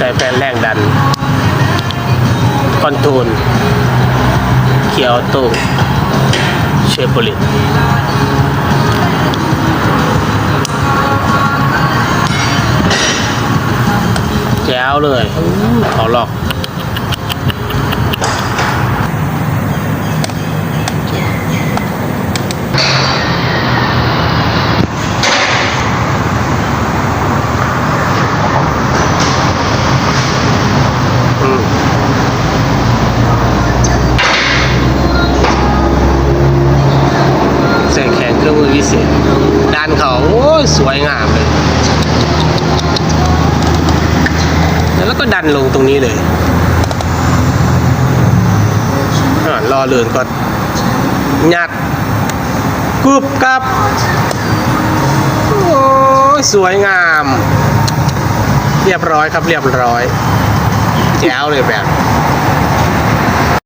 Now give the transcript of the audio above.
แผ่นแรงดัน คอนโทรลเคียวโตเชฟบริตแจ๋วเลยเขาหลอก อืมใส่แขนเค รื่องมือพิเศษด้านเขาโอ้ยสวยงามเลย แล้วก็ดันลงตรงนี้เลยรอเลื่นก่อนยัดกรุบกับโอ้ยสวยงาม เรียบร้อยครับเรียบร้อยแจ๋วเลยแบบ